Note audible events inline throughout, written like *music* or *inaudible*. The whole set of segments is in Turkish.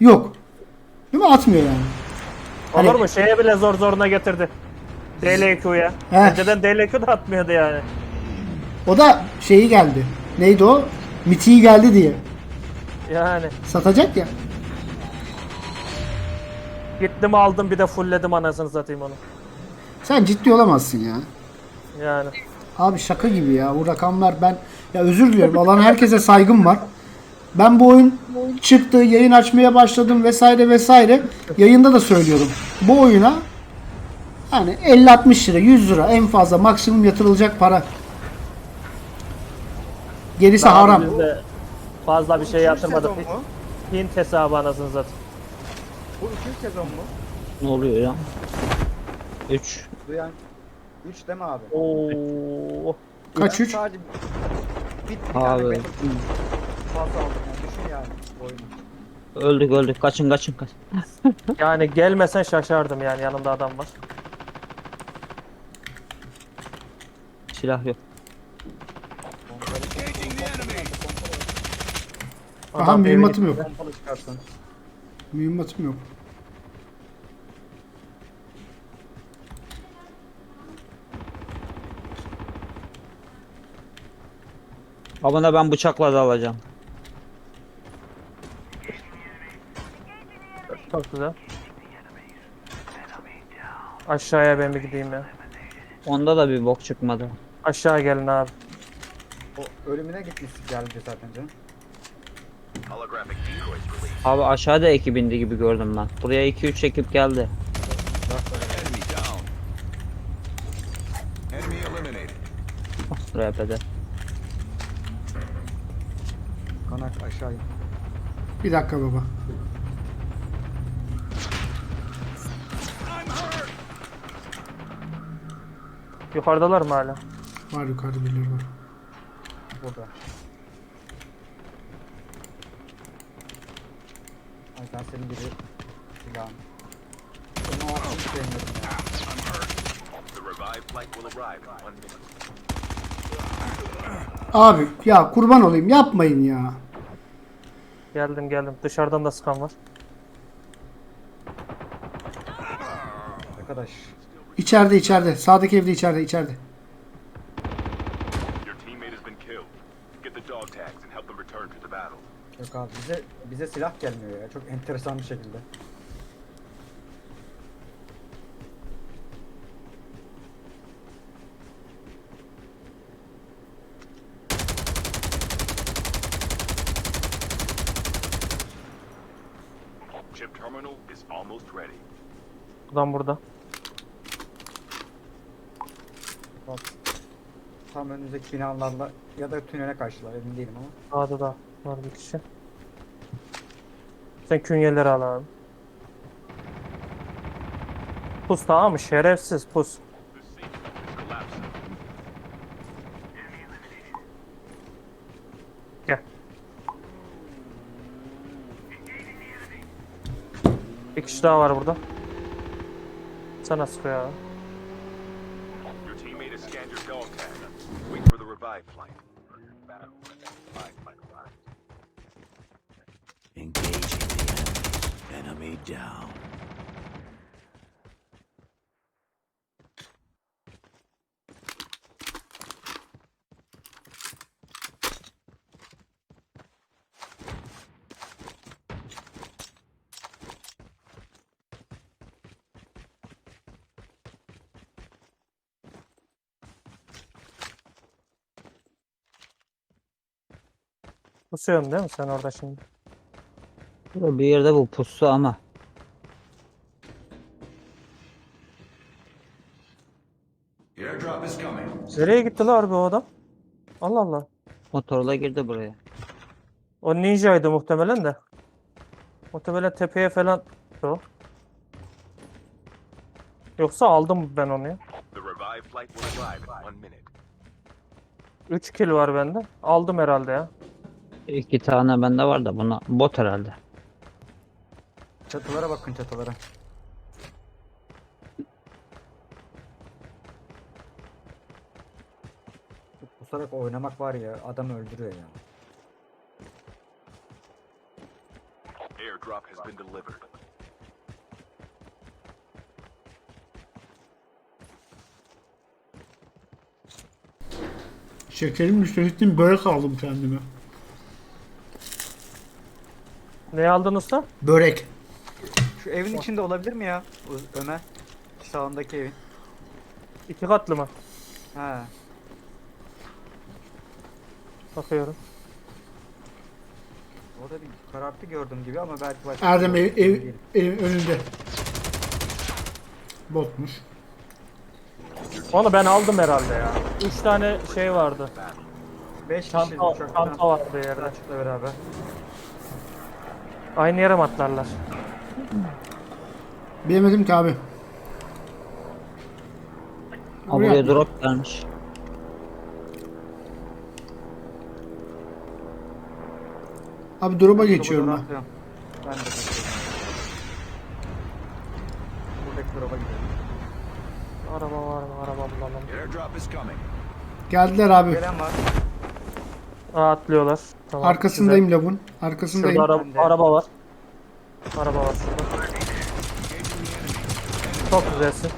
Yok. Değil mi? Atmıyor yani. Hani- Olur mu? Şeye bile zor zoruna getirdi. DLQ'ya. He. Önceden DLQ da atmıyordu yani. O da şeyi geldi. Neydi o? Mitiği geldi diye. Yani. Satacak ya. Gittim aldım bir de fullledim anasını satayım onu. Sen ciddi olamazsın ya. Yani. Abi şaka gibi ya. Bu rakamlar ben ya özür diliyorum. Alan herkese saygım var. Ben bu oyun çıktı, yayın açmaya başladım vesaire vesaire. Yayında da söylüyorum. Bu oyuna hani 50-60 lira, 100 lira en fazla maksimum yatırılacak para. Gerisi Daha haram. Fazla bir şey yatırmadık. sezon mu? Hint hesabı anasını satayım. Bu üçüncü sezon mu? Ne oluyor ya? 3. Duyan 3 değil mi abi? Oo. Kaç Ben üç? Sadece bir, bir Abi. tane benim fazla aldım yani. Düşün yani oyunu. Öldük öldük. Kaçın kaçın kaç. *laughs* Yani gelmesen şaşardım yani yanımda adam var. Silah yok. Aha Adam yok. Pompalı. Mühimmatım yok. Abone ben bıçakla da alacağım. Çok güzel. Aşağıya ben bir gideyim ya. Onda da bir bok çıkmadı. Aşağı gelin abi. O ölümüne gitmiş geldi zaten canım. Abi aşağıda ekip indi gibi gördüm ben. Buraya 2-3 ekip geldi. RP'de. Kanak aşağı in. Bir dakika baba. Yukarıdalar mı hala? Var yukarıda birileri var. Burada. Ay ben senin gibi silahım. Onu altını sevmiyorum ya. The revived flight will arrive in one minute. Abi ya kurban olayım yapmayın ya. Geldim geldim. Dışarıdan da sıkan var. Arkadaş. İçeride içeride. Sağdaki evde içeride içeride. Yok abi bize bize silah gelmiyor ya. Çok enteresan bir şekilde. Chip terminal is almost ready. Adam burada. Bak. Tam önümüzdeki binalarla ya da tünele karşılar emin değilim ama. Sağda da var bir kişi. Sen künyeleri al abi. Pus tamam mı? Şerefsiz pus. Gel. Bir kişi daha var burada. Sana sıkıyor abi. Enemy down. Pusuyorsun değil mi sen orada şimdi? Bir yerde bu pusu ama. Nereye gitti la harbi o adam? Allah Allah. Motorla girdi buraya. O ninjaydı muhtemelen de. Muhtemelen tepeye falan o. Yoksa aldım ben onu ya. The revived flight will arrive in one minute. 3 kill var bende. Aldım herhalde ya. İki tane bende var da buna bot herhalde. Çatılara bakın çatılara. Pusarak oynamak var ya adam öldürüyor ya. Airdrop has been delivered. Şekerim düştü. Börek aldım kendime. Ne aldın usta? Börek. Şu evin içinde olabilir mi ya? Ö- Ömer. Sağındaki evin. İki katlı mı? Ha. Bakıyorum. Orada bir karartı gördüm gibi ama belki başka Erdem ev, şey ev, evin önünde. Botmuş. Onu ben aldım herhalde ya. Üç tane şey vardı. Beş kişi Çanta, vardı yerde. Açıkla beraber. Aynı yere mi atlarlar? Bilemedim ki abi. Ha, Buraya buraya atla. drop gelmiş. Abi drop'a geçiyorum ben. Ben de geçiyorum. Buradaki drop'a gidiyorum. Araba var mı? Araba bulalım. Airdrop is coming. Geldiler abi. Gelen var. Aa, atlıyorlar. Tamam, Arkasındayım lavun. güzel. Arkasındayım. Şurada ara- araba var. Araba var şurada. Çok güzelsin.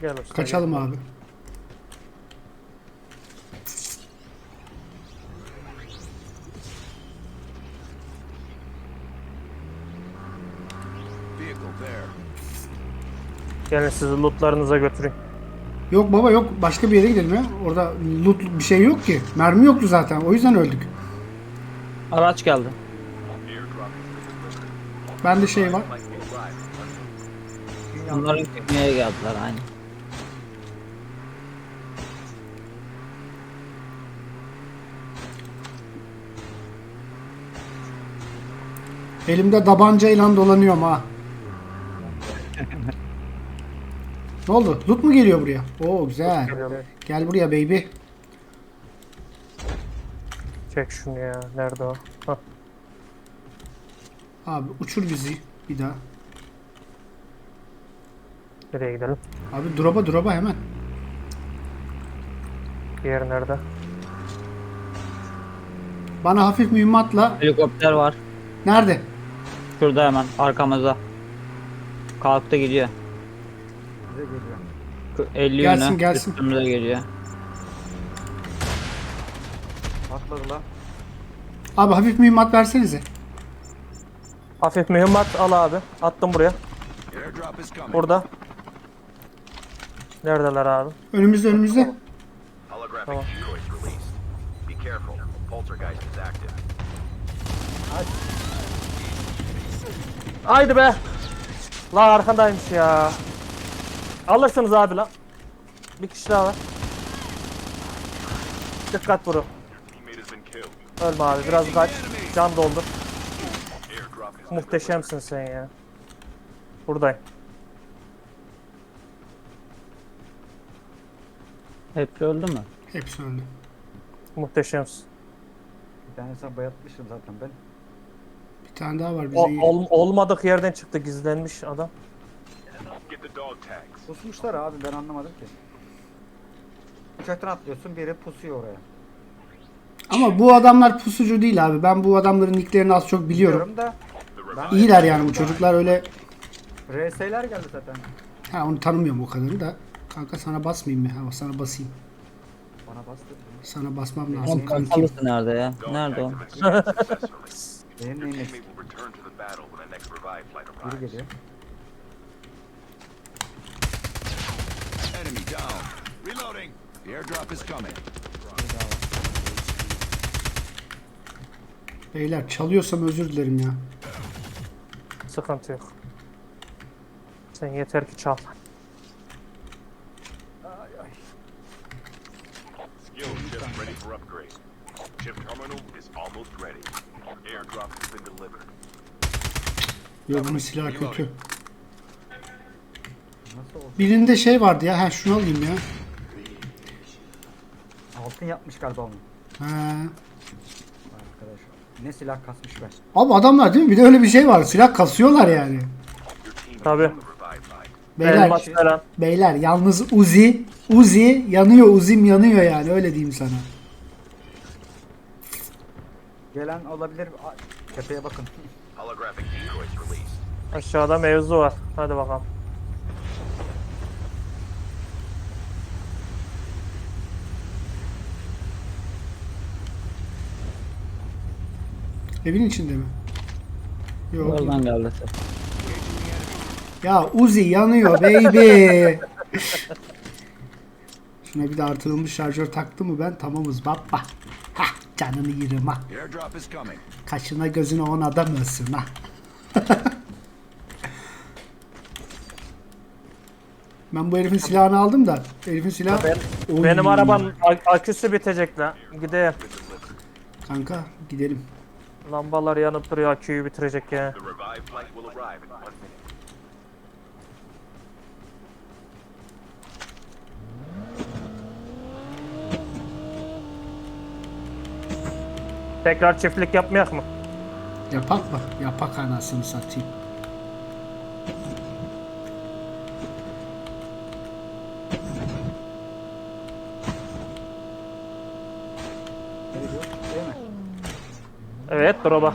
Gel usta. Kaçalım gel. abi. Gelin sizi lootlarınıza götüreyim. Yok baba yok. Başka bir yere gidelim ya. Orada loot bir şey yok ki. Mermi yoktu zaten. O yüzden öldük. Araç geldi. Bende şey var. Bunların tekneye geldiler aynı. Elimde tabancayla dolanıyorum ha. Ne oldu? Loot mu geliyor buraya? Oo güzel. Gel buraya baby. Çek şunu ya. Nerede o? Hah. Abi uçur bizi bir daha. Nereye gidelim? Abi drop'a drop'a hemen. Diğer nerede? Bana hafif mühimmatla. Helikopter var. Nerede? Şurada hemen arkamızda. Kalktı gidiyor. Bize geliyor. K- 50 Gelsin, yönü gelsin. üstümüze geliyor. Atladı lan. Abi hafif mühimmat versenize. Hafif mühimmat al abi. Attım buraya. Burada. Neredeler abi? Önümüzde önümüzde. Holographic Tamam. decoys released. Be careful. Poltergeist is active. Haydi be. La arkandaymış ya. Alırsınız abi la. Bir kişi daha var. Dikkat vurun. Ölme abi biraz kaç. Can doldur. Muhteşemsin sen ya. Buradayım. Hepsi öldü mü? Hepsi öldü. Muhteşemsin. Bir tanesine bayatmışım zaten ben. Bir tane daha var bize. O, iyi. ol- olmadık yerden çıktı gizlenmiş adam. Pusmuşlar abi ben anlamadım ki. Uçaktan atlıyorsun biri pusuyor oraya. Ama bu adamlar pusucu değil abi. Ben bu adamların nicklerini az çok biliyorum. Biliyorum da ben İyiler yani bu çocuklar öyle. RS'ler geldi zaten. Ha onu tanımıyorum o kadarını da. Kanka sana basmayayım mı? Ha sana basayım. Bana bastı. Sana basmam Oğlum lazım kanki. kapalısı nerede ya? Nerede o? Benim neyim eksik? will return Enemy down. Reloading. The airdrop is coming. Beyler çalıyorsam özür dilerim ya. Sıkıntı yok. Sen yeter ki çal. Skill chip ready for upgrade. Chip terminal is almost ready. Airdrop has been delivered. Yo bunun silahı kötü. Birinde şey vardı ya. Ha şunu alayım ya. Altın yapmış galiba onu. Arkadaş. Ne silah kasmış be. Abi adamlar değil mi? Bir de öyle bir şey var. Silah kasıyorlar yani. Flight. Beyler, Elmas falan. beyler yalnız Uzi, Uzi yanıyor, Uzim yanıyor yani öyle diyeyim sana. Gelen olabilir. Tepeye bakın. Holographic decoys released. Aşağıda mevzu var. Hadi bakalım. Evin içinde mi? Yok. Oradan geldi. Ya Uzi yanıyor baby. Şuna bir de artırılmış şarjör taktı mı ben tamamız baba. Hah canını yerim ha. Kaşına gözüne on adam ölsün ha. *laughs* ben bu herifin silahını aldım da herifin silahı... Ben- Oy. Benim arabanın ak- aküsü bitecek lan. Gideyim. Kanka gidelim. Lambalar yanıp duruyor aküyü bitirecek ya. Tekrar çiftlik yapmayak mı? Yapak mı? Yapak anasını satayım. Ne diyor? Değil mi? Evet droba.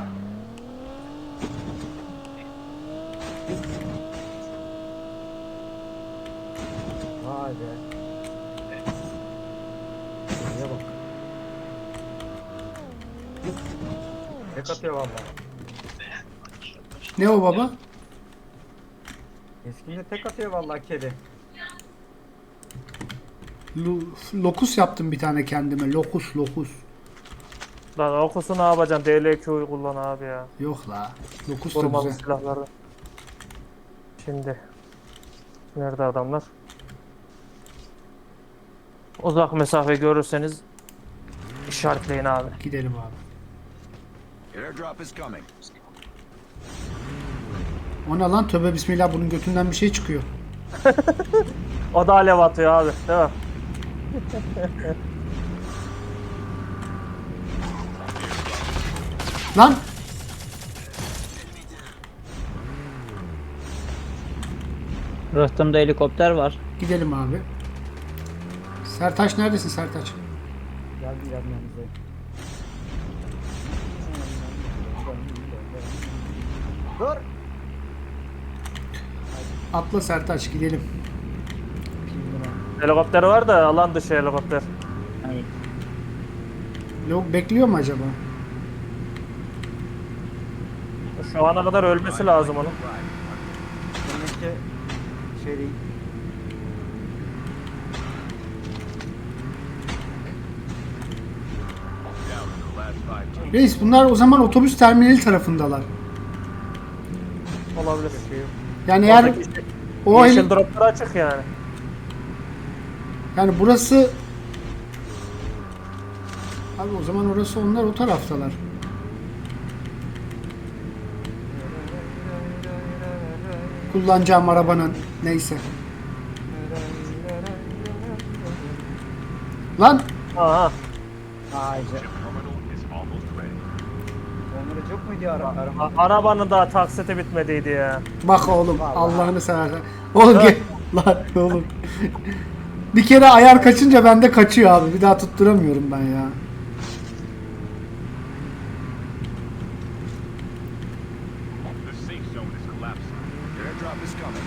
Vay be. Şuraya bak. Tek atıyor valla. Ne o baba? Eskinde tek atıyor valla kedi. Lokus yaptım bir tane kendime. Lokus lokus. Lan okusu ne yapacaksın? DLQ'yu kullan abi ya. Yok la. Lokus da Korumalı güzel. silahları. Şimdi. Nerede adamlar? Uzak mesafe görürseniz işaretleyin abi. Gidelim abi. Airdrop is coming. O ne lan? Tövbe bismillah bunun götünden bir şey çıkıyor. *laughs* O da alev atıyor abi. Değil mi? *laughs* Lan! Rıhtımda helikopter var. Gidelim abi. Sertaç neredesin Sertaç? Geldi yanımıza. Dur. Atla Sertaç gidelim. Helikopter var da alan dışı helikopter. Lok bekliyor mu acaba? Şu ana kadar ölmesi lazım onun. Demek ki şey değil. Reis bunlar o zaman otobüs terminali tarafındalar. Olabilir. Yani eğer Oradaki o Yeşil heli- droplar açık yani. yani burası Abi o zaman orası onlar o taraftalar. Kullanacağım arabanın neyse. Lan Aha. Onları çok ara arabanın daha taksiti bitmediydi ya. bak oğlum Vallahi. Allah'ını seversen. Oğlum gel *laughs* lan oğlum. Bir kere ayar kaçınca bende kaçıyor abi. Bir daha tutturamıyorum ben ya. Airdrop is coming.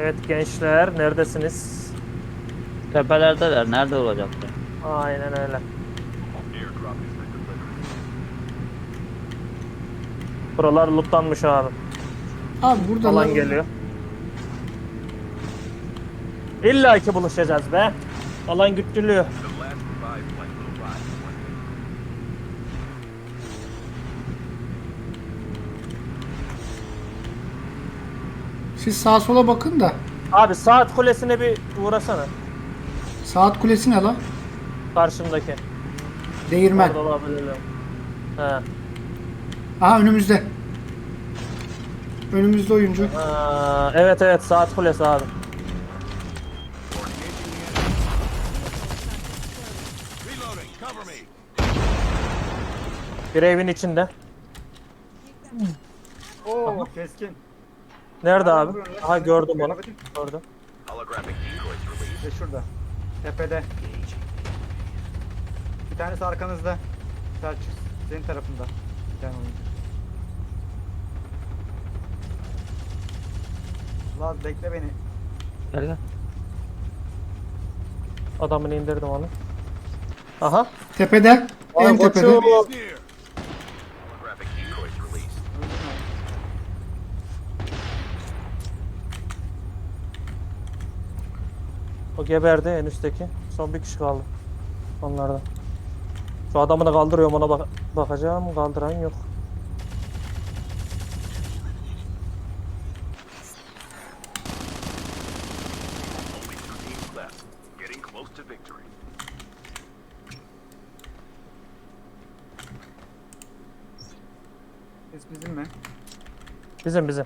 Evet gençler neredesiniz? Tepelerdeler. Nerede olacaklar? Aynen öyle. Airdrop. Buralar lootlanmış abi. Abi burada Alan lan- geliyor. İlla ki buluşacağız be. Alan güttülüyor. The Siz sağa sola bakın da. Abi saat kulesine bir uğrasana. Saat kulesi ne lan? Karşımdaki. Değirmen. Orada olabilirler. He. Aha önümüzde. Önümüzde oyuncu. Aa, evet evet saat kulesi abi. Bir evin içinde. Oo keskin. Nerede abi? Aha gördüm onu. Gördüm. İşte şurada. Tepede. Bir tanesi arkanızda. Selçuk senin tarafında. Bir tane oyuncu. Laz bekle beni. Gel. Adamını indirdim onu. Aha. Tepede. Ay En tepede. koçum. He's near. Holographic decoys released. Öldün mü? O geberdi en üstteki. Son bir kişi kaldı. Onlardan. Şu adamını kaldırıyorum ona bak bakacağım. Kaldıran yok. Biz bizim mi? Bizim bizim.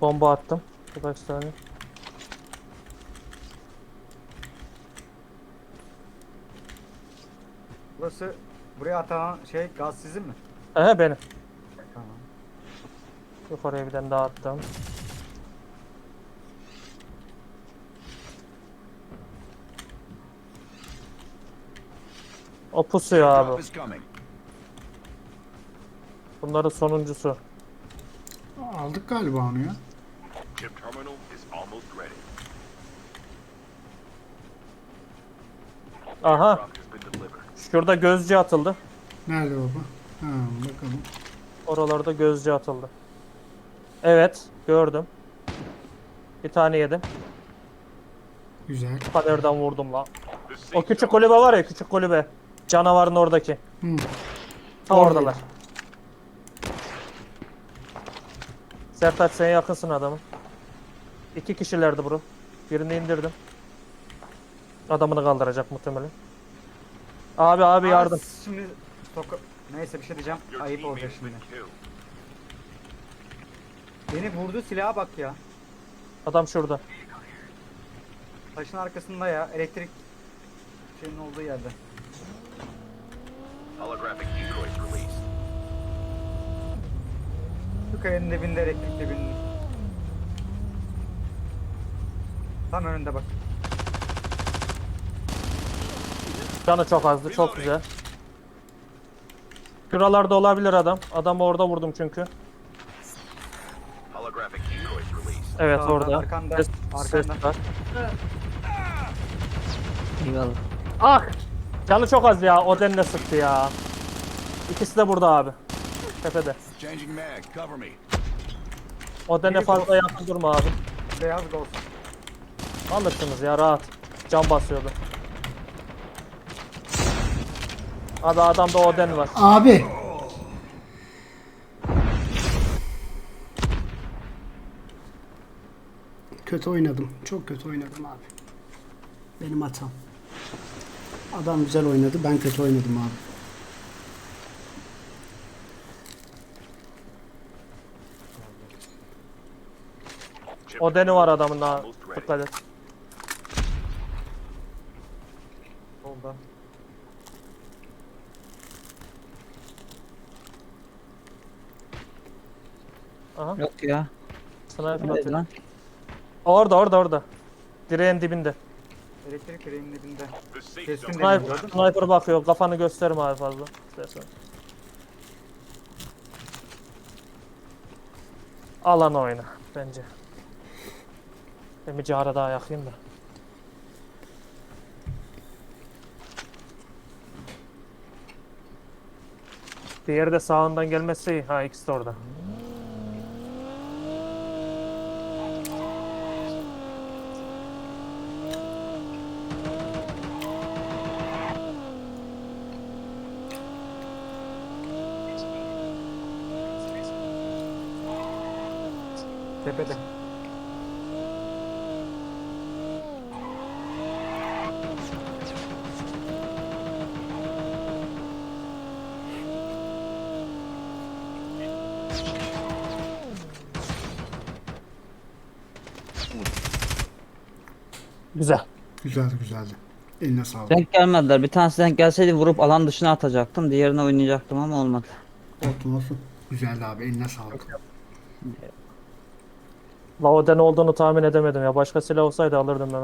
Bomba attım. Birkaç tane. Burası buraya atan şey gaz sizin mi? Ehe benim. Tamam. Yukarıya bir tane daha attım. O pusuyor abi. Bunların sonuncusu. Aldık galiba onu ya. Chip terminal is almost ready. Aha. Drop has been delivered. Şurada gözcü atıldı. Nerede baba? Ha bakalım. Oralarda gözcü atıldı. Evet, gördüm. Bir tane yedim. Güzel. Kaderden vurdum. The O küçük kulübe var ya, küçük kulübe. Canavarın oradaki. Hı. Ta Orada. oradalar. Sertaç sen yakınsın adamın. İki kişilerdi bro. Birini indirdim. Adamını kaldıracak muhtemelen. Abi abi yardım. Şimdi soka... Neyse bir şey diyeceğim. Ayıp olacak şimdi. Beni vurdu silaha bak ya. Adam şurada. Taşın arkasında ya. Elektrik şeyin olduğu yerde. Holographic decoys released. Şu kayanın dibinde elektrik dibinin. Tam önünde bak. Canı çok azdı, çok güzel. Şuralarda olabilir adam. Adamı orada vurdum çünkü. Evet Sağda, orada. arkanda, Ses, arkanda. ses var. Eyvallah. Ah! Canı çok az ya. O denle sıktı ya. İkisi de burada abi. Tepede. Changing mag. Cover me. Fazla yakın durma abi. Beyaz ghost. Alırsınız ya rahat. Can basıyordu. Abi adamda Oden var. Abi. Kötü oynadım. Çok kötü oynadım abi. Benim hatam. Adam güzel oynadı. Ben kötü oynadım abi. Oden'i var adamın daha. Dikkat et. Solda. Aha. Yok ya. Sniper Nerede atıyor. lan? Orada orada orada. Direğin dibinde. Elektrik direğinin dibinde. Keskin değil. Sniper, gördün mü? sniper bakıyor. Kafanı gösterme abi fazla. İstersen. Alan oyna bence. Ben bir cara daha yakayım da. Diğeri de sağından gelmezse iyi. Ha ikisi de orada. Tepede. Güzel. Güzeldi güzeldi. Eline sağlık. Denk gelmediler. Bir tanesi denk gelseydi vurup alan dışına atacaktım. Diğerine oynayacaktım ama olmadı. Olsun olsun. Güzeldi abi eline sağlık. La olduğunu tahmin edemedim ya. Başka silah olsaydı alırdım ben.